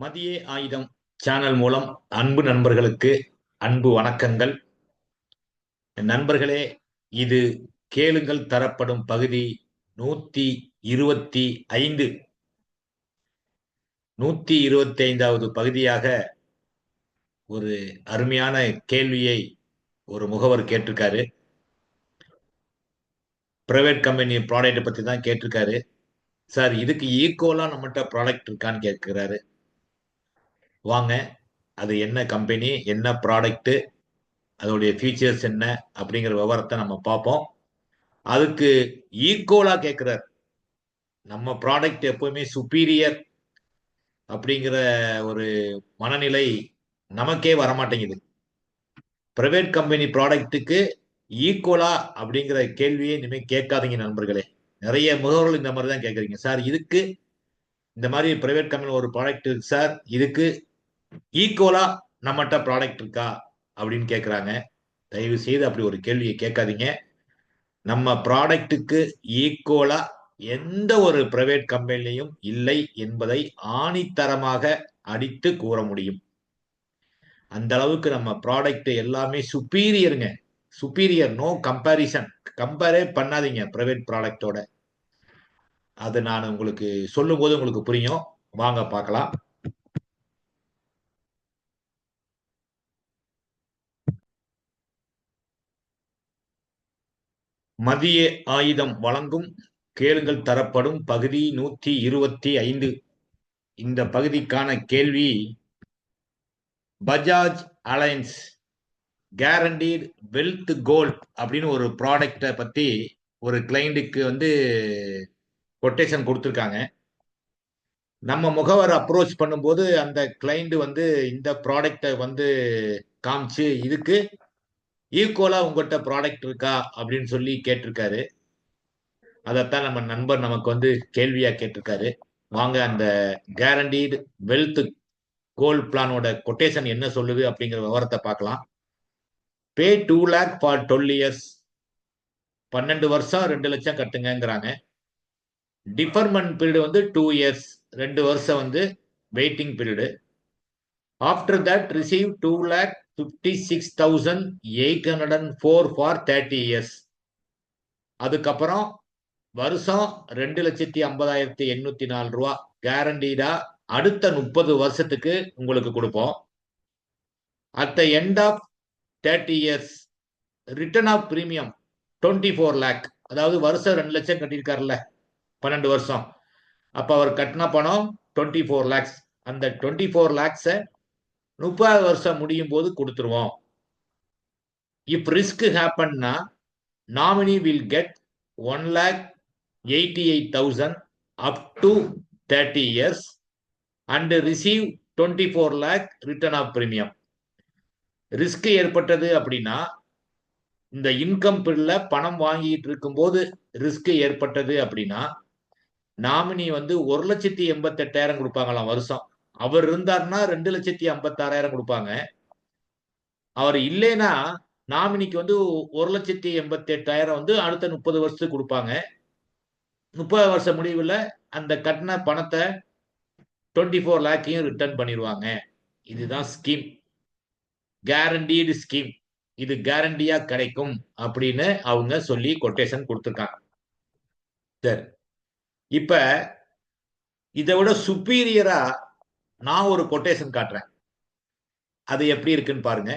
மதிய ஆயுதம் சேனல் மூலம் அன்பு நண்பர்களுக்கு அன்பு வணக்கங்கள். நண்பர்களே இது கேளுங்கள் தரப்படும் பகுதி நூத்தி இருபத்தி ஐந்து. நூத்தி இருபத்தி ஐந்தாவது பகுதியாக ஒரு அருமையான கேள்வியை ஒரு முகவர் கேட்டிருக்காரு. பிரைவேட் கம்பெனி ப்ராடக்ட் பத்தி தான் கேட்டிருக்காரு. சார் இதுக்கு ஈக்குவலா நம்மகிட்ட ப்ராடக்ட் இருக்கான்னு கேட்கிறாரு. வாங்க. அது என்ன கம்பெனி என்ன ப்ராடக்ட்டு அதோடைய ஃபீச்சர்ஸ் என்ன அப்படிங்கிற விவரத்தை நம்ம பார்ப்போம். அதுக்கு ஈக்குவலாக கேட்குறார் நம்ம ப்ராடக்ட் எப்பவுமே சுப்பீரியர் அப்படிங்கிற ஒரு மனநிலை நமக்கே வரமாட்டேங்குது. பிரைவேட் கம்பெனி ப்ராடக்ட்டுக்கு ஈக்குவலா அப்படிங்கிற கேள்வியே இனிமேல் கேட்காதீங்க நண்பர்களே. நிறைய முகவர்கள் இந்த மாதிரி தான் கேட்குறீங்க சார் இதுக்கு இந்த மாதிரி பிரைவேட் கம்பெனி ஒரு ப்ராடக்ட் இருக்கு சார். இதுக்கு ஈக்குவலா நம்மகிட்ட ப்ராடக்ட் இருக்கா? அப்படின்னு கேட்குறாங்க தயவு செய்து அப்படி ஒரு கேள்வியை கேட்காதீங்க. நம்ம ப்ராடக்ட்டுக்கு ஈக்குவலா எந்த ஒரு பிரைவேட் கம்பெனிலையும் இல்லை என்பதை ஆணித்தரமாக அடித்து கூற முடியும். அந்த அளவுக்கு நம்ம ப்ராடக்ட் எல்லாமே சுப்பீரியருங்க சுப்பீரியர் நோ கம்பேரிசன் கம்பேரே பண்ணாதீங்க பிரைவேட் ப்ராடக்டோட அது நான் உங்களுக்கு சொல்லும் போது உங்களுக்கு புரியும். வாங்க பார்க்கலாம். மதிய ஆயுதம் வழங்கும் கேளுங்கள் தரப்படும் பகுதி நூத்தி இருபத்தி ஐந்து. இந்த பகுதிக்கான கேள்வி Bajaj Allianz guaranteed wealth gold அப்படின்னு ஒரு ப்ராடக்டை பத்தி ஒரு கிளைண்ட்டுக்கு வந்து கொட்டேஷன் கொடுத்துருக்காங்க. நம்ம முகவர் அப்ரோச் பண்ணும்போது அந்த கிளைண்ட் வந்து இந்த ப்ராடக்டை வந்து காமிச்சு இதுக்கு ஈக்குவலா உங்கள்கிட்ட ப்ராடக்ட் இருக்கா அப்படின்னு சொல்லி கேட்டிருக்காரு. அதைத்தான் நம்ம நண்பர் நமக்கு வந்து கேள்வியா கேட்டிருக்காரு. வாங்க அந்த கேரண்டீடு வெல்த் கோல்ட் பிளானோட கொட்டேஷன் என்ன சொல்லுது அப்படிங்கிற விவரத்தை பார்க்கலாம். Pay two lakh for twelve years பன்னெண்டு வருஷம் ரெண்டு லட்சம் கட்டுங்கிறாங்க டிஃபர்மெண்ட் பீரியடு வந்து டூ இயர்ஸ் ரெண்டு வருஷம் வந்து waiting period after that receive two lakh fifty six thousand eight hundred and four for thirty years அதுக்கப்புறம் வருஷம் ரெண்டு லட்சத்தி ஐம்பதாயிரத்தி எண்ணூத்தி நாலு ரூபா. கேரண்டீடா அடுத்த முப்பது வருஷத்துக்கு உங்களுக்கு கொடுப்போம். At the end of thirty years return of premium twenty four lakh அதாவது வருஷம் ரெண்டு லட்சம் கட்டியிருக்காருல்ல பன்னெண்டு வருஷம். அப்போ அவர் கட்டின பணம் டுவெண்ட்டி ஃபோர் லேக்ஸ் அந்த டுவெண்ட்டி ஃபோர் லேக்ஸை முப்பது வருஷம் முடியும் போது கொடுத்துருவோம். If risk ஹேப்பன்னா nominee will get one lakh eighty eight thousand up to thirty years and receive twenty four lakh return of premium risk ஏற்பட்டது அப்படின்னா இந்த இன்கம் பில்ல பணம் வாங்கிட்டு இருக்கும்போது ரிஸ்க் ஏற்பட்டது அப்படின்னா நாமினி வந்து ஒரு லட்சத்தி எண்பத்தெட்டாயிரம் கொடுப்பாங்களாம் வருஷம். அவர் இருந்தார்னா ரெண்டு லட்சத்தி ஐம்பத்தாறாயிரம் கொடுப்பாங்க. அவர் இல்லைன்னா நாமினிக்கு வந்து ஒரு லட்சத்தி எண்பத்தி எட்டாயிரம் வந்து அடுத்த முப்பது வருஷத்துக்கு கொடுப்பாங்க. முப்பது வருஷம் முடிவில் அந்த கட்டின பணத்தை டுவெண்ட்டி ஃபோர் லேக்கையும் ரிட்டர்ன் பண்ணிடுவாங்க. இதுதான் ஸ்கீம் கேரண்டீடு ஸ்கீம் இது கேரண்டியா கிடைக்கும் அப்படின்னு அவங்க சொல்லி கொட்டேஷன் கொடுத்துருக்காங்க. சரி. இப்ப இதை விட சுப்பீரியரா நான் ஒரு கொட்டேஷன் காட்டுறேன். அது எப்படி இருக்குன்னு பாருங்க.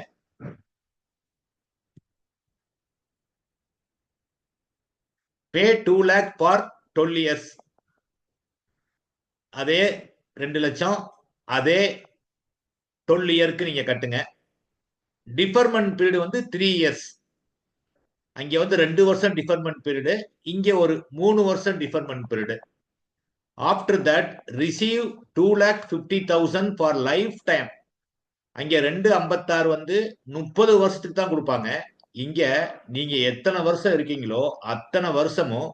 Pay two lakh for twelve years அதே ரெண்டு லட்சம் அதே டுவெல் இயருக்கு நீங்க கட்டுங்க. டிஃபர்மெண்ட் பீரியட் வந்து த்ரீ இயர்ஸ் அங்க வந்து ரெண்டு வருஷம் டிஃபர்மெண்ட் பீரியடு இங்க ஒரு மூணு வருஷம் deferment period after that receive two lakh fifty thousand for life time அங்கே ரெண்டு ஐம்பத்தாறு வந்து முப்பது வருஷத்துக்கு தான் கொடுப்பாங்க. இங்கே நீங்கள் எத்தனை வருஷம் இருக்கீங்களோ அத்தனை வருஷமும்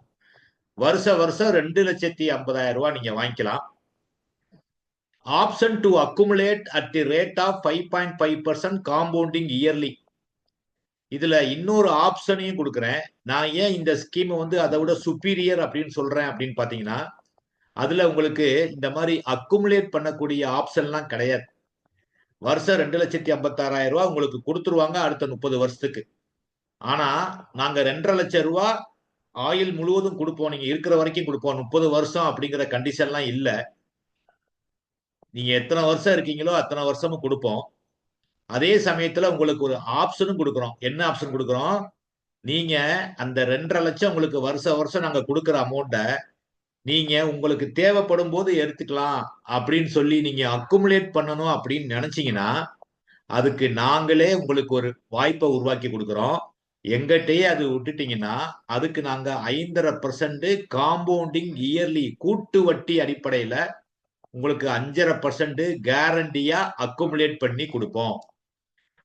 வருஷ வருஷம் ரெண்டு லட்சத்தி ஐம்பதாயிரம் ரூபா நீங்கள் வாங்கிக்கலாம். Option to accumulate at the rate of five point five percent compounding yearly இதுல இன்னொரு ஆப்ஷனையும் கொடுக்குறேன். நான் ஏன் இந்த ஸ்கீமை வந்து அதை விட சுப்பீரியர் அப்படின்னு சொல்றேன் அப்படின்னு பாத்தீங்கன்னா அதுல உங்களுக்கு இந்த மாதிரி அக்குமுலேட் பண்ணக்கூடிய ஆப்ஷன்லாம் கிடையாது. வருஷம் ரெண்டு லட்சத்தி ஐம்பத்தாறாயிரம் ரூபாய் உங்களுக்கு கொடுத்துருவாங்க அடுத்த முப்பது வருஷத்துக்கு. ஆனா நாங்க ரெண்டரை லட்சம் ரூபா ஆயில் முழுவதும் கொடுப்போம். நீங்க இருக்கிற வரைக்கும் கொடுப்போம். முப்பது வருஷம் அப்படிங்கிற கண்டிஷன்லாம் இல்லை. நீங்க எத்தனை வருஷம் இருக்கீங்களோ அத்தனை வருஷமும் கொடுப்போம். அதே சமயத்துல உங்களுக்கு ஒரு ஆப்ஷனும் கொடுக்குறோம். என்ன ஆப்ஷன் கொடுக்குறோம்? நீங்க அந்த ரெண்டரை லட்சம் உங்களுக்கு வருஷ வருஷம் நாங்க கொடுக்குற அமௌண்ட்டை நீங்க உங்களுக்கு தேவைப்படும் போது எடுத்துக்கலாம் அப்படின்னு சொல்லி நீங்க அக்குமுலேட் பண்ணணும் அப்படின்னு நினைச்சீங்கன்னா அதுக்கு நாங்களே உங்களுக்கு ஒரு வாய்ப்பை உருவாக்கி கொடுக்குறோம். எங்கிட்டயே அது விட்டுட்டீங்கன்னா அதுக்கு நாங்க ஐந்தரை பர்சன்ட் காம்பவுண்டிங் இயர்லி கூட்டு வட்டி அடிப்படையில உங்களுக்கு அஞ்சரை பர்சன்ட் கேரண்டியா அக்குமுலேட் பண்ணி கொடுப்போம்.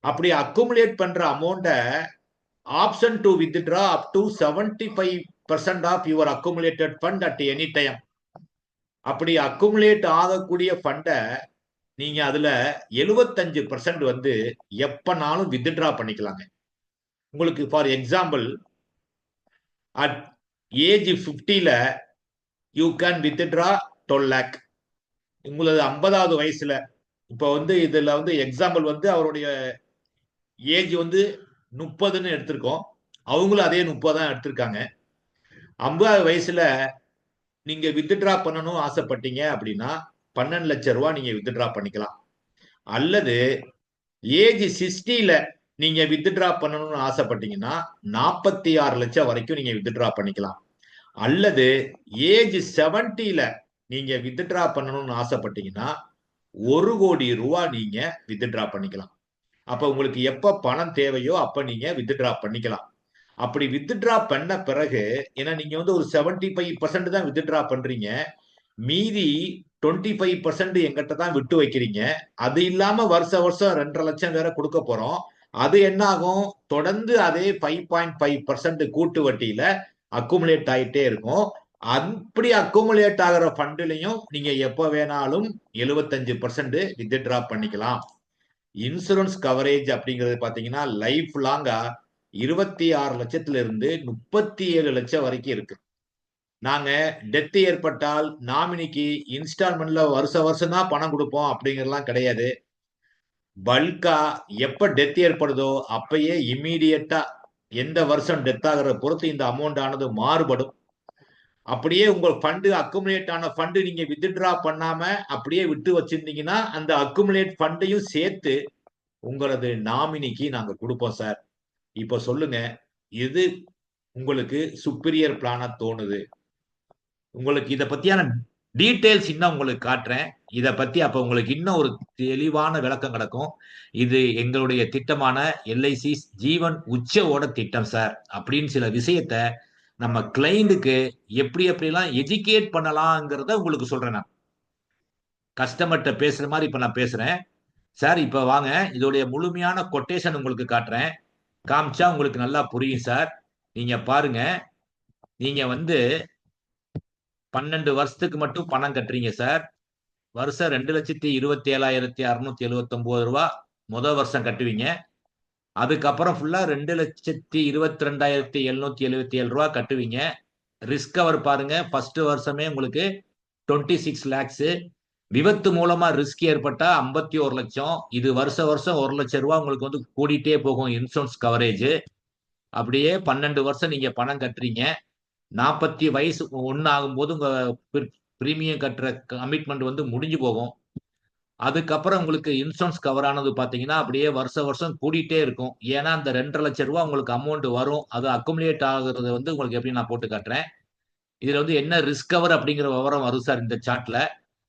அப்படி அக்குமுலேட் பண்ற அமௌண்ட்டை option to withdraw up to seventy five percent of your accumulated fund at any time அப்படி அக்குமுலேட் ஆகக்கூடிய ஃபண்டை நீங்க அதுல எழுபத்தஞ்சு பர்சன்ட் வந்து எப்பனாலும் வித்ட்ரா பண்ணிக்கலாங்க. உங்களுக்கு ஃபார் எக்ஸாம்பிள் அட் ஏஜ் ஃபிஃப்டியில் you can withdraw twelve lakh உங்களது ஐம்பதாவது வயசுல இப்போ வந்து இதுல வந்து எக்ஸாம்பிள் வந்து அவருடைய ஏஜ் வந்து முப்பதுன்னு எடுத்திருக்கோம். அவங்களும் அதே முப்பது தான் எடுத்திருக்காங்க. ஐம்பதாவது வயசுல நீங்க வித்ட்ரா பண்ணணும் ஆசைப்பட்டீங்க அப்படின்னா பன்னெண்டு லட்சம் ரூபா நீங்க வித்ட்ரா பண்ணிக்கலாம். அல்லது ஏஜ் சிக்ஸ்டியில நீங்க வித்ட்ரா பண்ணணும்னு ஆசைப்பட்டீங்கன்னா நாற்பத்தி ஆறு லட்சம் வரைக்கும் நீங்க வித்ட்ரா பண்ணிக்கலாம். அல்லது ஏஜ் செவன்டில நீங்க வித்ட்ரா பண்ணணும்னு ஆசைப்பட்டீங்கன்னா ஒரு கோடி ரூபா நீங்க வித்ட்ரா பண்ணிக்கலாம். அப்ப உங்களுக்கு எப்ப பணம் தேவையோ அப்ப நீங்க வித்ட்ரா பண்ணிக்கலாம். அப்படி வித்ட்ரா பண்ண பிறகு ஏன்னா நீங்க வந்து ஒரு செவன்டி ஃபைவ் பர்சன்ட் தான் வித்ட்ரா பண்றீங்க. மீதி டுவெண்ட்டி ஃபைவ் பர்சன்ட் எங்கிட்ட தான் விட்டு வைக்கிறீங்க. அது இல்லாம வருஷ வருஷம் ரெண்டரை லட்சம் வேற கொடுக்க போறோம். அது என்ன ஆகும்? தொடர்ந்து அதே ஃபைவ் பாயிண்ட் ஃபைவ் பர்சன்ட் கூட்டு வட்டியில அக்குமுலேட் ஆகிட்டே இருக்கும். அப்படி அக்குமுலேட் ஆகிற ஃபண்டுலையும் நீங்க எப்ப வேணாலும் எழுபத்தஞ்சு பர்சன்ட் வித்ட்ரா பண்ணிக்கலாம். இன்சூரன்ஸ் கவரேஜ் அப்படிங்கிறது பாத்தீங்கன்னா லைஃப் லாங்கா இருபத்தி ஆறு லட்சத்துல இருந்து முப்பத்தி ஏழு லட்சம் வரைக்கும் இருக்கு. நாங்க டெத் ஏற்பட்டால் நாமினிக்கு இன்ஸ்டால்மெண்ட்ல வருஷ வருஷம் தான் பணம் கொடுப்போம் அப்படிங்கறதுலாம் கிடையாது. பல்கா எப்ப டெத் ஏற்படுதோ அப்பயே இம்மீடியட்டா எந்த வருஷம் டெத் ஆகிற பொறுத்து இந்த அமௌண்ட் ஆனது மாறுபடும். அப்படியே உங்கள் ஃபண்டு அக்குமுலேட் ஆன ஃபண்டு நீங்க வித்ட்ரா பண்ணாம அப்படியே விட்டு வச்சிருந்தீங்கன்னா அந்த அக்குமுலேட் ஃபண்டையும் சேர்த்து உங்களது நாமினிக்கு நாங்க கொடுப்போம் சார். இப்ப சொல்லுங்க எது உங்களுக்கு சுப்பீரியர் பிளானா தோணுது? உங்களுக்கு இதை பத்தியான டீட்டெயில்ஸ் இன்னும் உங்களுக்கு காட்டுறேன். இதை பத்தி அப்ப உங்களுக்கு இன்னும் ஒரு தெளிவான விளக்கம் கிடக்கும். இது எங்களுடைய திட்டமான எல்ஐசி ஜீவன் உச்சவோட திட்டம் சார் அப்படின்னு சில விஷயத்த நம்ம கிளைண்ட்டுக்கு எப்படி எப்படிலாம் எஜுகேட் பண்ணலாங்கிறத உங்களுக்கு சொல்றேன் நான். கஸ்டமர்கிட்ட பேசுற மாதிரி இப்ப நான் பேசுறேன். சார் இப்ப வாங்க. இதோடைய முழுமையான கொட்டேஷன் உங்களுக்கு காட்டுறேன். காமிச்சா உங்களுக்கு நல்லா புரியும் சார். நீங்க பாருங்க. நீங்க வந்து பன்னெண்டு வருஷத்துக்கு மட்டும் பணம் கட்டுறீங்க சார். வருஷம் ரெண்டு லட்சத்தி இருபத்தி ஏழாயிரத்தி அறுநூத்தி எழுபத்தி ஒன்பது ரூபா முத வருஷம் கட்டுவீங்க. அதுக்கப்புறம் ஃபுல்லா ரெண்டு லட்சத்தி இருபத்தி ரெண்டாயிரத்தி எழுநூத்தி எழுபத்தி ஏழு ரூபா கட்டுவீங்க. ரிஸ்க் அவர் பாருங்க. ஃபர்ஸ்ட் வருஷமே உங்களுக்கு டுவெண்ட்டி சிக்ஸ் லேக்ஸு விபத்து மூலமா ரிஸ்க் ஏற்பட்டா ஐம்பத்தி ஒரு லட்சம். இது வருஷ வருஷம் ஒரு லட்சம் ரூபா உங்களுக்கு வந்து கூடிட்டே போகும் இன்சூரன்ஸ் கவரேஜ் அப்படியே பன்னெண்டு வருஷம் நீங்க பணம் கட்டுறீங்க. நாற்பத்தி வயசு ஒன்று ஆகும்போது உங்க ப்ரீமியம் கட்டுற கமிட்மெண்ட் வந்து முடிஞ்சு போகும். அதுக்கப்புறம் உங்களுக்கு இன்சூரன்ஸ் கவர் ஆனது பார்த்தீங்கன்னா அப்படியே வருஷ வருஷம் கூடிட்டே இருக்கும். ஏன்னா அந்த ரெண்டரை லட்சம் ரூபா உங்களுக்கு அமௌண்ட் வரும். அது அக்குமுலேட் ஆகுறது வந்து உங்களுக்கு எப்படி நான் போட்டு காட்டுறேன். இதில் வந்து என்ன ரிஸ்க் கவர் அப்படிங்கிற விவரம் வரும் சார் இந்த சார்ட்டில்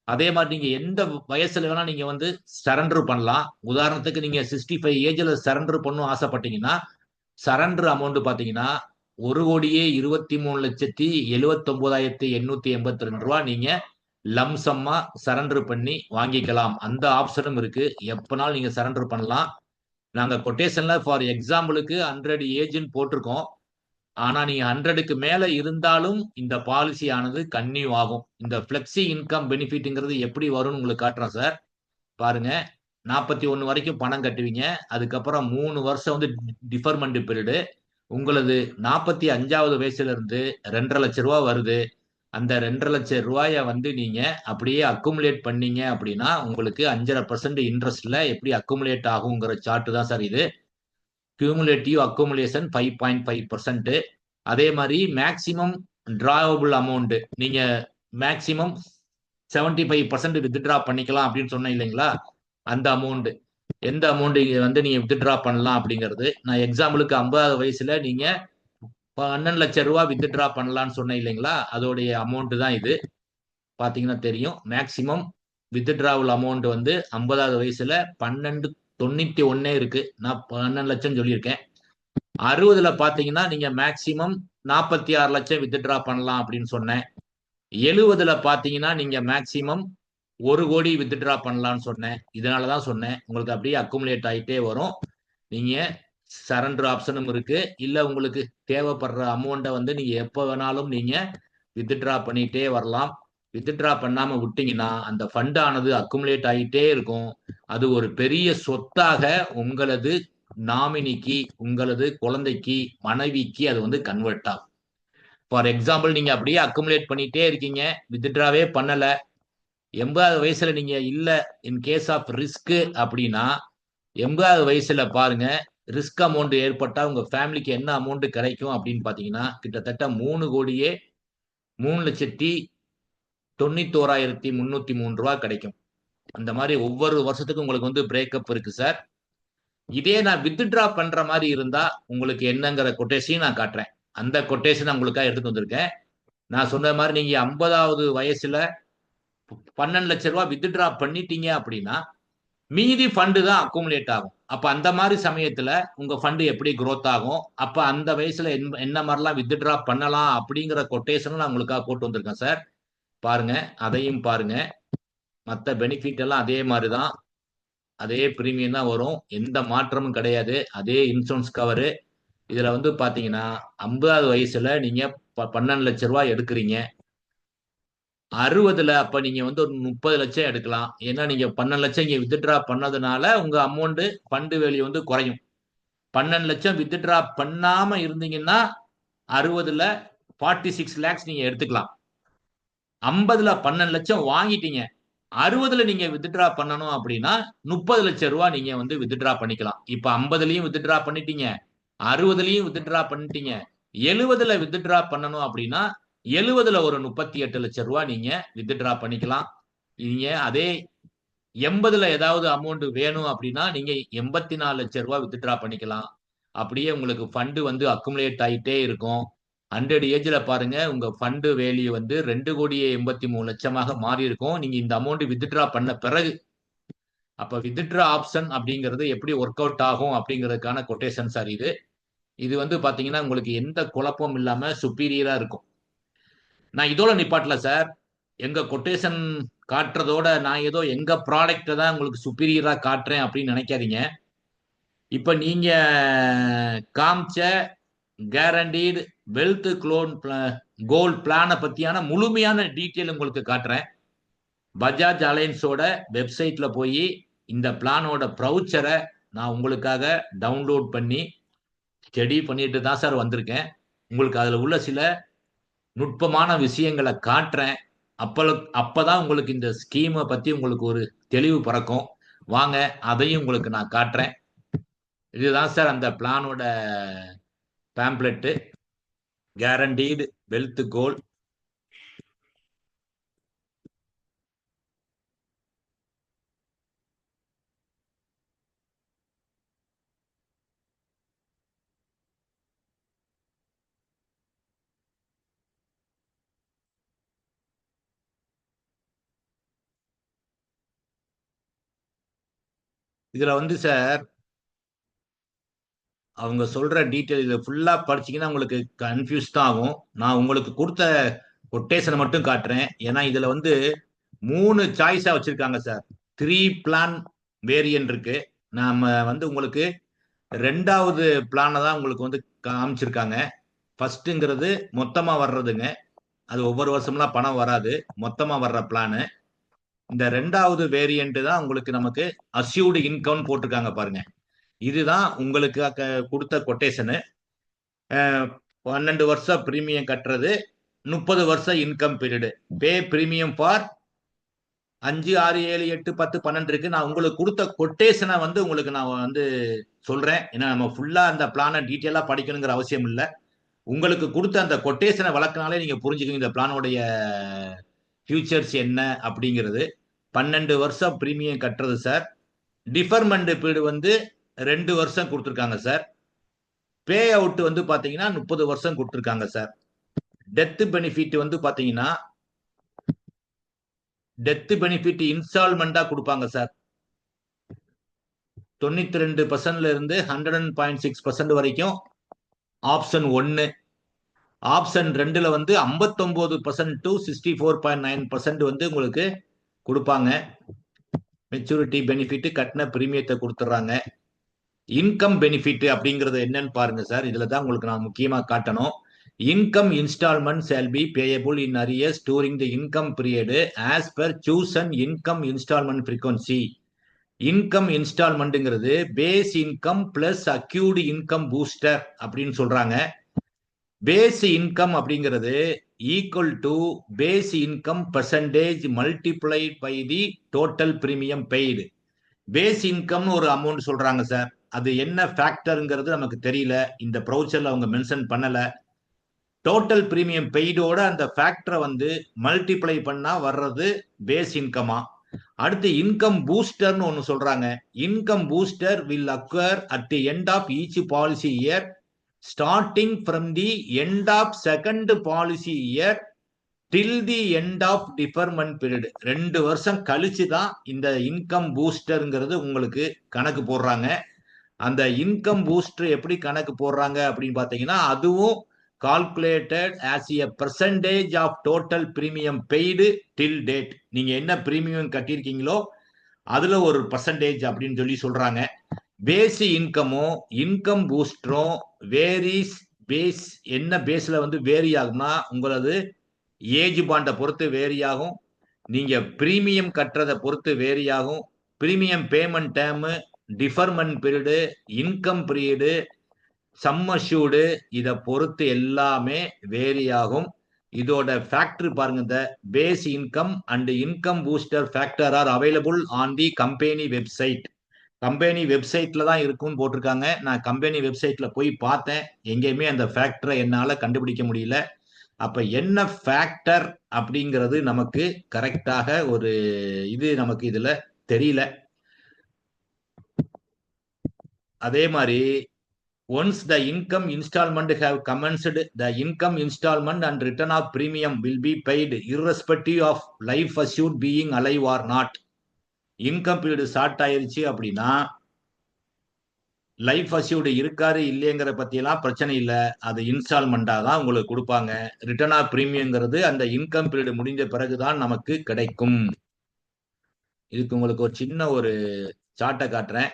அதே மாதிரி நீங்க எந்த வயசுல வேணா நீங்க வந்து சரண்டர் பண்ணலாம். உதாரணத்துக்கு நீங்க சிக்ஸ்டி ஃபைவ் ஏஜ்ல சரண்டர் பண்ணும் ஆசைப்பட்டீங்கன்னா சரண்டர் அமௌண்ட் பாத்தீங்கன்னா ஒரு கோடியே இருபத்தி மூணு லட்சத்தி எழுவத்தொன்பதாயிரத்தி எண்ணூத்தி எண்பத்தி ரெண்டு ரூபா நீங்க லம்சம்மா சரண்டர் பண்ணி வாங்கிக்கலாம். அந்த ஆப்ஷனும் இருக்கு. எப்பனாலும் நீங்க சரண்டர் பண்ணலாம். நாங்க கொட்டேஷன்ல ஃபார் எக்ஸாம்பிளுக்கு ஹண்ட்ரட் ஏஜ்னு போட்டிருக்கோம். ஆனா நீ ஹண்ட்ரடுக்கு மேல இருந்தாலும் இந்த பாலிசி ஆனது கன்னியூ ஆகும். இந்த பிளெக்சி இன்கம் பெனிஃபிட்ங்கிறது எப்படி வரும்னு உங்களுக்கு காட்டுறேன் சார் பாருங்க. நாற்பத்தி ஒன்று வரைக்கும் பணம் கட்டுவீங்க. அதுக்கப்புறம் மூணு வருஷம் வந்து டிஃபர்மெண்ட் பீரியடு உங்களது நாற்பத்தி அஞ்சாவது வயசுல இருந்து ரெண்டரை லட்ச ரூபா வருது. அந்த ரெண்டரை லட்சம் ரூபாய வந்து நீங்க அப்படியே அக்குமுலேட் பண்ணீங்க அப்படின்னா உங்களுக்கு அஞ்சரை பர்சன்ட் இன்ட்ரெஸ்ட்ல எப்படி அக்குமுலேட் ஆகுங்கிற சார்ட் தான் சார் இது. Cumulative accumulation five point five percent அதே மாதிரி மேக்சிமம் டிராவபிள் அமௌண்ட் நீங்க maximum seventy five percent withdraw பண்ணிக்கலாம் அப்படின்னு சொன்னேன் இல்லைங்களா? அந்த அமௌண்ட் எந்த அமௌண்ட் வந்து நீங்க வித்ட்ரா பண்ணலாம் அப்படிங்கிறது. நான் எக்ஸாம்பிளுக்கு ஐம்பதாவது வயசுல நீங்க பன்னெண்டு லட்சம் ரூபா வித்ட்ரா பண்ணலாம்னு சொன்னேன் இல்லைங்களா? அதோடைய அமௌண்ட் தான் இது. பாத்தீங்கன்னா தெரியும். மேக்சிமம் வித்ட்ராவல் அமௌண்ட் வந்து ஐம்பதாவது வயசுல பன்னெண்டு தொண்ணூத்தி ஒன்னே இருக்கு. நான் பன்னெண்டு லட்சம் சொல்லியிருக்கேன். அறுபதுல பாத்தீங்கன்னா நீங்க மேக்சிமம் நாற்பத்தி ஆறு லட்சம் வித்ட்ரா பண்ணலாம் அப்படின்னு சொன்னேன். எழுபதுல பாத்தீங்கன்னா நீங்க மேக்சிமம் ஒரு கோடி வித்ட்ரா பண்ணலாம்னு சொன்னேன். இதனாலதான் சொன்னேன். உங்களுக்கு அப்படியே அக்குமுலேட் ஆகிட்டே வரும். நீங்க சரண்டர் ஆப்ஷனும் இருக்கு. இல்ல உங்களுக்கு தேவைப்படுற அமௌண்ட்டை வந்து நீங்க எப்ப வேணாலும் நீங்க வித்ட்ரா பண்ணிட்டே வரலாம். வித்ட்ரா பண்ணாம விட்டீங்கன்னா அந்த ஃபண்ட் ஆனது அக்குமுலேட் ஆகிட்டே இருக்கும். அது ஒரு பெரிய சொத்தாக உங்களது நாமினிக்கு உங்களது குழந்தைக்கு மனைவிக்கு அது வந்து கன்வெர்ட் ஆகும். ஃபார் எக்ஸாம்பிள் நீங்க அப்படியே அக்குமுலேட் பண்ணிட்டே இருக்கீங்க வித்ட்ராவே பண்ணல. எண்பதாவது வயசுல நீங்க இல்ல இன் கேஸ் ஆஃப் ரிஸ்க் அப்படின்னா எண்பதாவது வயசுல பாருங்க ரிஸ்க் அமௌண்ட் ஏற்பட்டா உங்க ஃபேமிலிக்கு என்ன அமௌண்ட் கிடைக்கும் அப்படின்னு பாத்தீங்கன்னா கிட்டத்தட்ட மூணு கோடியே மூணு லட்சத்தி தொண்ணூத்தோராயிரத்தி முன்னூத்தி மூணு ரூபா கிடைக்கும். அந்த மாதிரி ஒவ்வொரு வருஷத்துக்கும் உங்களுக்கு வந்து பிரேக்கப் இருக்கு சார் இதே நான் வித்ட்ரா பண்ற மாதிரி இருந்தா உங்களுக்கு என்னங்கிற கொட்டேஷனையும் நான் காட்டுறேன். அந்த கொட்டேஷன் உங்களுக்காக எடுத்து வந்திருக்கேன். நான் சொன்ன மாதிரி நீங்க ஐம்பதாவது வயசுல பன்னெண்டு லட்ச ரூபா வித்ட்ரா பண்ணிட்டீங்க அப்படின்னா மீதி ஃபண்டு தான் அக்குமுலேட் ஆகும். அப்ப அந்த மாதிரி சமயத்துல உங்க ஃபண்டு எப்படி குரோத் ஆகும்? அப்ப அந்த வயசுல என்ன என்ன மாதிரிலாம் வித்ட்ரா பண்ணலாம் அப்படிங்கிற கொட்டேஷனும் நான் உங்களுக்காக போட்டு வந்திருக்கேன் சார் பாருங்க அதையும் பாருங்க. மற்ற பெனிஃபிட் எல்லாம் அதே மாதிரி தான் அதே ப்ரீமியம் தான் வரும். எந்த மாற்றமும் கிடையாது. அதே இன்சூரன்ஸ் கவரு இதில் வந்து பார்த்தீங்கன்னா ஐம்பதாவது வயசுல நீங்கள் ப- பன்னெண்டு லட்ச ரூபாய் எடுக்கிறீங்க. அறுபதுல அப்ப நீங்க வந்து ஒரு முப்பது லட்சம் எடுக்கலாம். ஏன்னா நீங்க பன்னெண்டு லட்சம் இங்க வித்ட்ரா பண்ணதுனால உங்க அமௌண்ட் ஃபண்டு வேல்யூ வந்து குறையும். பன்னெண்டு லட்சம் வித்ட்ரா பண்ணாம இருந்தீங்கன்னா அறுபதுல ஃபார்ட்டி சிக்ஸ் லேக்ஸ் நீங்க எடுத்துக்கலாம். ஐம்பதுல பன்னெண்டு லட்சம் வாங்கிட்டீங்க. அறுபதுல நீங்க வித்ட்ரா பண்ணணும் அப்படின்னா முப்பது லட்சம் ரூபா நீங்க வந்து வித்ட்ரா பண்ணிக்கலாம். இப்ப ஐம்பதுலயும் வித்ட்ரா பண்ணிட்டீங்க. அறுபதுலயும் வித்ட்ரா பண்ணிட்டீங்க. எழுபதுல வித்ட்ரா பண்ணணும் அப்படின்னா எழுபதுல ஒரு முப்பத்தி எட்டு லட்சம் ரூபா நீங்க வித்ட்ரா பண்ணிக்கலாம். நீங்க அதே எண்பதுல ஏதாவது அமௌண்ட் வேணும் அப்படின்னா நீங்க எண்பத்தி நாலு லட்சம் ரூபா வித்ட்ரா பண்ணிக்கலாம். அப்படியே உங்களுக்கு ஃபண்டு வந்து அக்குமுலேட் ஆகிட்டே இருக்கும். ஹண்ட்ரட் ஏஜ்ல பாருங்க உங்க ஃபண்டு வேல்யூ வந்து ரெண்டு கோடியே எண்பத்தி மூணு லட்சமாக மாறி இருக்கும். நீங்க இந்த அமௌண்ட் வித்ட்ரா பண்ண பிறகு அப்ப வித்ட்ரா ஆப்ஷன் அப்படிங்கிறது எப்படி ஒர்க் அவுட் ஆகும் அப்படிங்கிறதுக்கான கொட்டேஷன் சார் இது. இது வந்து பாத்தீங்கன்னா உங்களுக்கு எந்த குழப்பமும் இல்லாம சுப்பீரியரா இருக்கும். நான் இதோட நிப்பாட்டல சார் எங்க கொட்டேஷன் காட்டுறதோட நான் ஏதோ எங்க ப்ராடக்ட்டை தான் உங்களுக்கு சுப்பீரியரா காட்டுறேன் அப்படின்னு நினைக்காதீங்க. இப்ப நீங்க காமிச்ச கேரண்டீடு வெல்த் க்ளோன் கோல்ட் பிளானை பத்தியான முழுமையான டீட்டெயில் உங்களுக்கு காட்டுறேன். பஜாஜ் அலையன்ஸோட வெப்சைட்ல போய் இந்த பிளானோட ப்ரௌச்சரை நான் உங்களுக்காக டவுன்லோட் பண்ணி ஸ்டடி பண்ணிட்டு தான் சார் வந்திருக்கேன். உங்களுக்கு அதில் உள்ள சில நுட்பமான விஷயங்களை காட்டுறேன். அப்போ அப்போதான் உங்களுக்கு இந்த ஸ்கீமை பத்தி உங்களுக்கு ஒரு தெளிவு பிறக்கும். வாங்க அதையும் உங்களுக்கு நான் காட்டுறேன். இதுதான் சார் அந்த பிளானோட பேம்ப்ளெட்டு கேரண்டீடு வெல்த் கோல் இதுல வந்து சார் அவங்க சொல்ற டீட்டெயில் இதை ஃபுல்லா படிச்சீங்கன்னா உங்களுக்கு கன்ஃபியூஸ் தான் ஆகும். நான் உங்களுக்கு கொடுத்த கொட்டேஷனை மட்டும் காட்டுறேன். ஏன்னா இதுல வந்து மூணு சாய்ஸா வச்சிருக்காங்க சார் த்ரீ பிளான் வேரியன்ட் இருக்கு. நாம வந்து உங்களுக்கு ரெண்டாவது பிளானை தான் உங்களுக்கு வந்து காமிச்சிருக்காங்க. ஃபர்ஸ்ட்டுங்கிறது மொத்தமாக வர்றதுங்க. அது ஒவ்வொரு வருஷம்லாம் பணம் வராது. மொத்தமாக வர்ற பிளானு இந்த ரெண்டாவது வேரியண்ட்டு தான் உங்களுக்கு நமக்கு அசியூடு இன்கம் போட்டிருக்காங்க பாருங்க. இதுதான் உங்களுக்கு கொடுத்த கொட்டேஷனு பன்னெண்டு வருஷம் ப்ரீமியம் கட்டுறது முப்பது வருஷம் income period pay premium for அஞ்சு ஆறு ஏழு எட்டு பத்து பன்னெண்டு இருக்கு. நான் உங்களுக்கு கொடுத்த கொட்டேஷனை வந்து உங்களுக்கு நான் வந்து சொல்றேன். ஏன்னா நம்ம ஃபுல்லா அந்த பிளானை டீட்டெயிலாக படிக்கணுங்கிற அவசியம் இல்லை. உங்களுக்கு கொடுத்த அந்த கொட்டேஷனை வளர்க்கனாலே நீங்க புரிஞ்சுக்கணும் இந்த பிளானோடைய ஃபியூச்சர்ஸ் என்ன அப்படிங்கிறது. பன்னெண்டு வருஷம் ப்ரீமியம் கட்டுறது சார் டிஃபர்மெண்ட் பீரியடு வந்து ரெண்டு வருஷம் கொடுத்துருக்காங்க சார் பே அவுட் வந்து பார்த்தீங்கன்னா முப்பது வருஷம் கொடுத்துருக்காங்க சார் டெத் பெனிஃபிட் வந்து பார்த்தீங்கன்னா டெத் பெனிஃபிட் இன்ஸ்டால்மெண்ட்டாக கொடுப்பாங்க சார் தொண்ணூத்தி ரெண்டு பர்சன்ட்ல இருந்து hundred and point six percent வரைக்கும் ஆப்ஷன் ஒன்று ஆப்ஷன் ரெண்டுல வந்து ஐம்பத்தொம்போது percent to sixty four point nine percent வந்து உங்களுக்கு கொடுப்பாங்க. மெச்சூரிட்டி பெனிஃபிட் கட்டின பிரீமியத்தை கொடுத்துட்றாங்க இன்கம் பெனிஃபிட் அப்படிங்கிறது என்னன்னு பாருங்க சார் இதுல தான் உங்களுக்கு நான் முக்கியமா காட்டணும். Income instalment shall be payable in arrears during the income period as per chosen income instalment frequency income இன்ஸ்டால்மெண்ட்டுங்கிறது base income plus accrued income booster அப்படின்னு சொல்றாங்க. பேஸ் இன்கம் அப்படிங்கிறது equal to base income percentage multiplied by the total premium paid base இன்கம்னு ஒரு amount சொல்றாங்க sir அது என்ன ஃபேக்டருங்கிறது நமக்கு தெரியல. இந்த ப்ரௌச்சரில் அவங்க மென்ஷன் பண்ணலை. டோட்டல் ப்ரீமியம் பெய்டோட அந்த ஃபேக்டரை வந்து மல்டிப்ளை பண்ணால் வர்றது பேஸ் இன்கமா அடுத்து இன்கம் பூஸ்டர்னு ஒன்று சொல்றாங்க. Income booster will accrue at the end of each policy year starting from the end of second policy year till the end of deferment period ரெண்டு வருஷம் கழிச்சு தான் இந்த இன்கம் பூஸ்டருங்கிறது உங்களுக்கு கணக்கு போடுறாங்க. அந்த இன்கம் பூஸ்டர் எப்படி கணக்கு போடுறாங்க அப்படின்னு பார்த்தீங்கன்னா அதுவும் calculated as a percentage of total premium paid till date நீங்கள் என்ன ப்ரீமியம் கட்டியிருக்கீங்களோ அதில் ஒரு பர்சன்டேஜ் அப்படின்னு சொல்லி சொல்கிறாங்க பேசி இன்கமும் இன்கம் பூஸ்டரும் வேரிஸ் பேஸ் என்ன பேஸில் வந்து வேரி ஆகும்னா உங்களது ஏஜ் பாண்டை பொறுத்து வேரி ஆகும். நீங்கள் ப்ரீமியம் கட்டுறதை பொறுத்து வேரி ஆகும். Premium payment term deferment period income period sum assured இதை பொறுத்து எல்லாமே வேரி ஆகும் இதோட ஃபேக்டரி பாருங்க இந்த base income and income booster factor are available on the company website company வெப்சைட்ல தான் இருக்கும்னு போட்டிருக்காங்க. நான் கம்பெனி வெப்சைட்ல போய் பார்த்தேன். எங்கேயுமே அந்த ஃபேக்டரை என்னால் கண்டுபிடிக்க முடியல. அப்ப என்ன ஃபேக்டர் அப்படிங்கிறது நமக்கு கரெக்டாக ஒரு இது நமக்கு இதுல தெரியல. அதே மாதிரி once the income instalment have commenced the income instalment and return of premium will be paid irrespective of life assured being alive or not income period start ஆயிருச்சு அப்படின்னா லைஃப் அஸ்யூடு இருக்காரு இல்லைங்கிற பத்தியெல்லாம் பிரச்சனை இல்லை. அது இன்ஸ்டால்மெண்ட்டாக தான் உங்களுக்கு கொடுப்பாங்க. ரிட்டர்ன் ஆஃப் பிரீமியங்கிறது அந்த இன்கம் பீரியடு முடிஞ்ச பிறகுதான் நமக்கு கிடைக்கும். இதுக்கு உங்களுக்கு ஒரு சின்ன ஒரு சார்ட்டை காட்டுறேன்.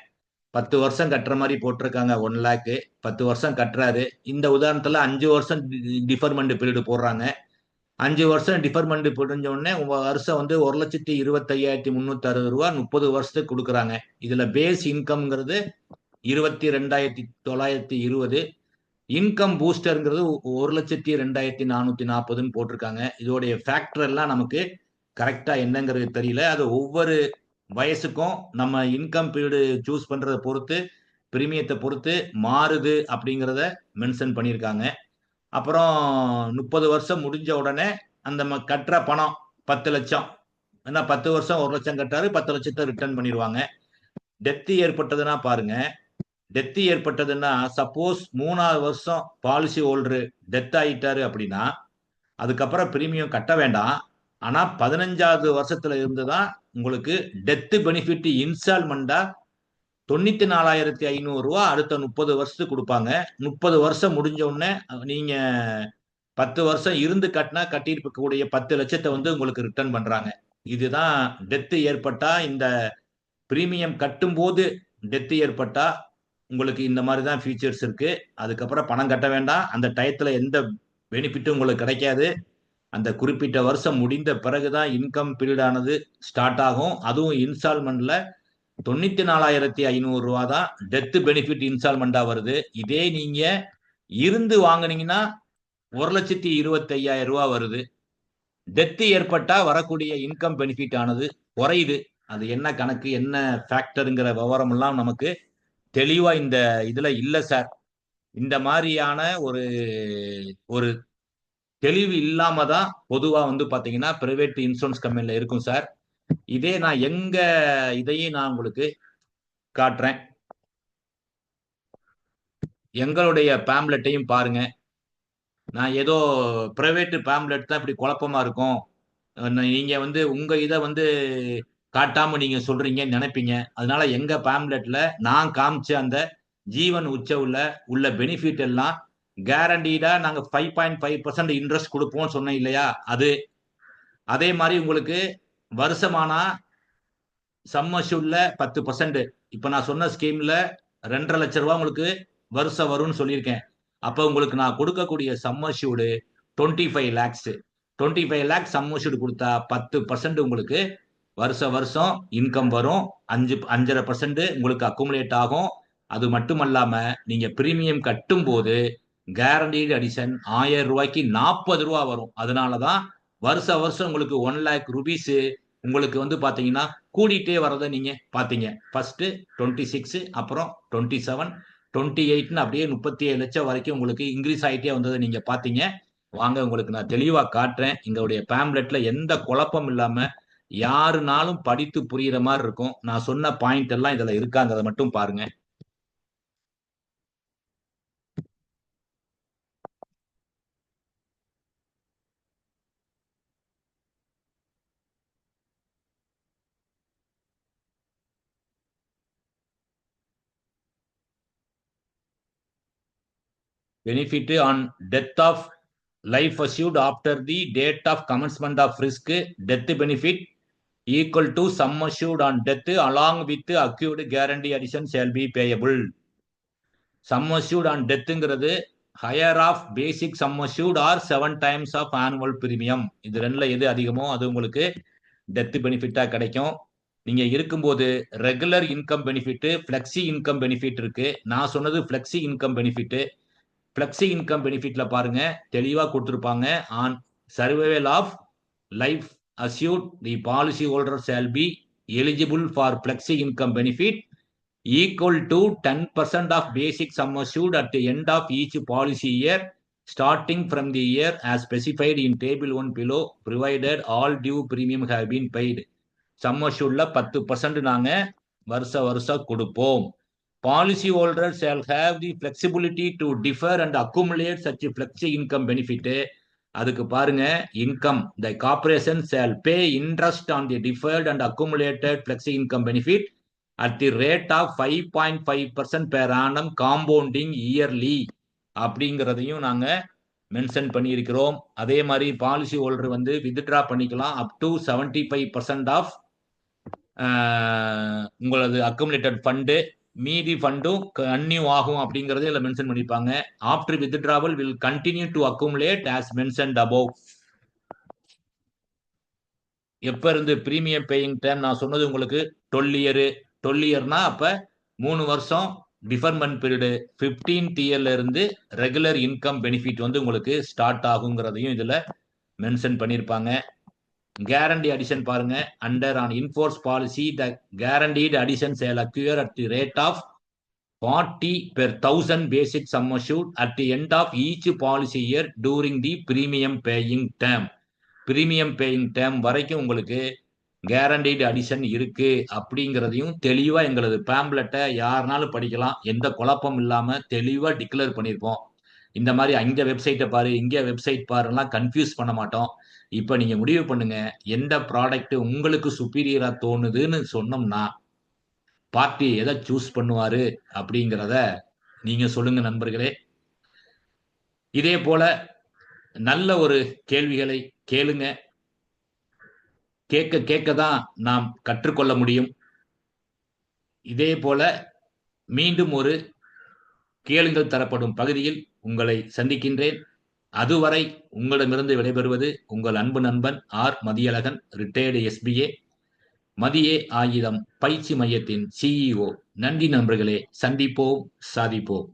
பத்து வருஷம் கட்டுற மாதிரி போட்டிருக்காங்க ஒன் லேக்கு பத்து வருஷம் கட்டுறாரு. இந்த உதாரணத்துல அஞ்சு வருஷம் டிஃபர்மெண்ட் பீரியடு போடுறாங்க. அஞ்சு வருஷம் டிஃபர்மெண்ட் முடிஞ்ச உடனே வருஷம் வந்து ஒரு லட்சத்தி இருபத்தையாயிரத்தி முந்நூற்றி அறுபது ரூபா முப்பது வருஷத்துக்கு கொடுக்குறாங்க. இதில் பேஸ் இன்கம்ங்கிறது இருபத்தி ரெண்டாயிரத்தி தொள்ளாயிரத்தி இருபது. இன்கம் பூஸ்டருங்கிறது ஒரு லட்சத்தி ரெண்டாயிரத்தி நானூற்றி நாற்பதுன்னு போட்டிருக்காங்க. இதோடைய ஃபேக்டர் எல்லாம் நமக்கு கரெக்டாக என்னங்கிறது தெரியல. அது ஒவ்வொரு வயசுக்கும் நம்ம இன்கம் பீரியடு சூஸ் பண்றதை பொறுத்து பிரீமியத்தை பொறுத்து மாறுது அப்படிங்கிறத மென்ஷன் பண்ணியிருக்காங்க. அப்புறம் முப்பது வருஷம் முடிஞ்ச உடனே அந்த ம- கட்டுற பணம் பத்து லட்சம். ஏன்னா பத்து வருஷம் ஒரு லட்சம் கட்டாரு பத்து லட்சத்தை ரிட்டர்ன் பண்ணிடுவாங்க. டெத்து ஏற்பட்டதுன்னா பாருங்க. டெத்து ஏற்பட்டதுன்னா சப்போஸ் மூணாவது வருஷம் பாலிசி ஹோல்டரு டெத் ஆகிட்டாரு அப்படின்னா அதுக்கப்புறம் பிரீமியம் கட்ட வேண்டாம். ஆனால் பதினஞ்சாவது வருஷத்துல இருந்து தான் உங்களுக்கு டெத்து பெனிஃபிட் இன்ஸ்டால்மெண்டா தொண்ணூத்தி நாலாயிரத்தி ஐநூறு ரூபா அடுத்த முப்பது வருஷத்துக்கு கொடுப்பாங்க. முப்பது வருஷம் முடிஞ்ச உடனே நீங்க பத்து வருஷம் இருந்து கட்டினா கட்டியிருக்கக்கூடிய பத்து லட்சத்தை வந்து உங்களுக்கு ரிட்டர்ன் பண்றாங்க. இதுதான் டெத்து ஏற்பட்டா இந்த பிரீமியம் கட்டும்போது டெத்து ஏற்பட்டா உங்களுக்கு இந்த மாதிரி தான் ஃபீச்சர்ஸ் இருக்கு. அதுக்கப்புறம் பணம் கட்ட வேண்டாம். அந்த டயத்துல எந்த பெனிஃபிட்டும் உங்களுக்கு கிடைக்காது. அந்த குறிப்பிட்ட வருஷம் முடிந்த பிறகுதான் இன்கம் பீரியடானது ஸ்டார்ட் ஆகும். அதுவும் இன்ஸ்டால்மெண்ட்ல தொண்ணூத்தி நாலாயிரத்தி ஐநூறு ரூபா தான் டெத் பெனிஃபிட் இன்ஸ்டால்மெண்டா வருது. இதே நீங்க இருந்து வாங்கினீங்கன்னா ஒரு லட்சத்தி இருபத்தி ஐயாயிரம் ரூபா வருது. டெத்து ஏற்பட்டா வரக்கூடிய இன்கம் பெனிஃபிட் ஆனது குறையுது. அது என்ன கணக்கு என்ன ஃபேக்டருங்கிற விவரம் எல்லாம் நமக்கு தெளிவா இந்த இதுல இல்லை சார். இந்த மாதிரியான ஒரு ஒரு தெளிவு இல்லாம தான் பொதுவா வந்து பாத்தீங்கன்னா பிரைவேட் இன்சூரன்ஸ் கம்பெனில இருக்கும் சார் இதே நான் எங்க இதையும் நான் உங்களுக்கு காட்டுறேன். எங்களுடைய பேம்லெட்டையும் பாருங்க. நான் ஏதோ பிரைவேட் பேம்லெட் தான் இப்படி குழப்பமா இருக்கும். நீங்க வந்து உங்க இதை வந்து காட்டாம நீங்க சொல்றீங்கன்னு நினைப்பீங்க. அதனால எங்க பேம்லெட்ல நான் காமிச்ச அந்த ஜீவன் உச்ச உள்ள உள்ள பெனிஃபிட் எல்லாம் கேரண்டீடா நாங்க five point five percent interest கொடுப்போம்னு சொன்னேன் இல்லையா? அது. அதே மாதிரி உங்களுக்கு வருஷமானா சம்மஷூல்ல பத்து பர்சன்ட் இப்ப நான் சொன்ன ஸ்கீம்ல ரெண்டரை லட்ச ரூபா உங்களுக்கு வருஷம் வரும்னு சொல்லியிருக்கேன். அப்போ உங்களுக்கு நான் கொடுக்கக்கூடிய sum assured twenty five lakhs twenty five lakhs sum assured கொடுத்தா பத்து பர்சன்ட் உங்களுக்கு வருஷ வருஷம் இன்கம் வரும். அஞ்சு அஞ்சரை பர்சன்ட் உங்களுக்கு அக்குமுலேட் ஆகும். அது மட்டும் அல்லாம நீங்க பிரீமியம் கட்டும் போது கேரண்டீடு அடிஷன் ஆயிரம் ரூபாய்க்கு நாற்பது ரூபா வரும். அதனாலதான் வருஷ வருஷம் உங்களுக்கு ஒன் லேக் ருபீஸ் உங்களுக்கு வந்து பாத்தீங்கன்னா கூடிட்டே வரதை நீங்க பாத்தீங்க. ஃபர்ஸ்ட் டுவெண்ட்டி சிக்ஸ் அப்புறம் டுவெண்ட்டி செவன் டுவெண்ட்டி எயிட்னு அப்படியே முப்பத்தி ஏழு லட்சம் வரைக்கும் உங்களுக்கு இன்க்ரீஸ் ஆகிட்டே வந்ததை நீங்க பாத்தீங்க. வாங்க உங்களுக்கு நான் தெளிவா காட்டுறேன். எங்களுடைய பேம்லெட்ல எந்த குழப்பம் இல்லாம யாருனாலும் படித்து புரியுற மாதிரி இருக்கும். நான் சொன்ன பாயிண்ட் எல்லாம் இதுல இருக்காங்கிறத மட்டும் பாருங்க. Benefit on death of life assured after the date of commencement of risk death benefit equal to sum assured on death along with accrued guarantee addition shall be payable sum assured on டெத்துங்கிறது higher of basic sum assured or seven times of annual premium இது ரெண்டில் எது அதிகமோ அது உங்களுக்கு death பெனிஃபிட்டாக கிடைக்கும் நீங்க இருக்கும்போது regular income benefit flexi income benefit இருக்கு நான் சொன்னது flexi income benefit flexi income பெனிஃபிட்ல பாருங்க. தெளிவா கொடுத்துருப்பாங்க. On survival of life assured the policy holder shall be eligible for flexi income benefit equal to ten percent of basic sum assured at the end of each policy year starting from the year as specified in table one below provided all due premium have been paid sum அசியூட்ல பத்து percent நாங்க வருஷ வருஷம் கொடுப்போம். Policy holder shall have the flexibility to defer and accumulate such flexi income benefit அதுக்கு பாருங்க income the corporation shall pay interest on the deferred and accumulated flexi income benefit at the rate of five point five percent per annum compounding yearly அப்படிங்கிறதையும் நாங்கள் mention பண்ணியிருக்கிறோம் அதே மாதிரி policy holder வந்து withdraw பண்ணிக்கலாம் up to seventy five percent of உங்களது accumulated fund மீதி ஃபண்டும் கன்யூ ஆகும் அப்படிங்கறத இதுல மென்ஷன் பண்ணிருப்பாங்க. After withdrawal will continue to accumulate as mentioned above எப்ப இருந்து பிரீமியம் பேயிங் டைம் நான் சொன்னது உங்களுக்கு டுவெல் இயர் டுவெல் இயர்னா அப்ப மூணு வருஷம் டிஃபர்மெண்ட் பீரியடு பிப்டீன்த் இயர்ல இருந்து ரெகுலர் இன்கம் பெனிஃபிட் வந்து உங்களுக்கு ஸ்டார்ட் ஆகுங்கிறதையும் இதுல மென்ஷன் பண்ணியிருப்பாங்க கேரண்டி அடிஷன் பாருங்க. Under an inforce policy the guaranteed addition shall accrue at the rate of forty per thousand basic sum assured at the end of each policy year during the premium paying term premium paying term வரைக்கும் உங்களுக்கு guaranteed addition இருக்கு அப்படிங்கிறதையும் தெளிவா எங்களது பேம்லெட்டை யாருனாலும் படிக்கலாம். எந்த குழப்பம் இல்லாம தெளிவா டிக்ளேர் பண்ணியிருப்போம் இந்த மாதிரி அங்கே வெப்சைட்டை பாரு இங்கே வெப்சைட் பாருலாம் கன்ஃபியூஸ் பண்ண மாட்டோம். இப்போ நீங்கள் முடிவு பண்ணுங்க எந்த ப்ராடக்ட் உங்களுக்கு சுப்பீரியராக தோணுதுன்னு சொன்னோம்னா பார்ட்டி எதை சூஸ் பண்ணுவாரு அப்படிங்கிறத நீங்க சொல்லுங்க நண்பர்களே. இதே போல நல்ல ஒரு கேள்விகளை கேளுங்க. கேட்க கேட்க தான் நாம் கற்றுக்கொள்ள முடியும். இதே போல மீண்டும் ஒரு கேளுங்கள் தரப்படும் பகுதியில் உங்களை சந்திக்கின்றேன். அதுவரை உங்களிடமிருந்து விடைபெறுவது உங்கள் அன்பு நண்பன் ஆர் மதியழகன் ரிட்டையர்டு எஸ்பிஏ மதியே ஆயுதம் பயிற்சி மையத்தின் சிஇஓ நன்றி நண்பர்களே சந்திப்போம் சாதிப்போம்.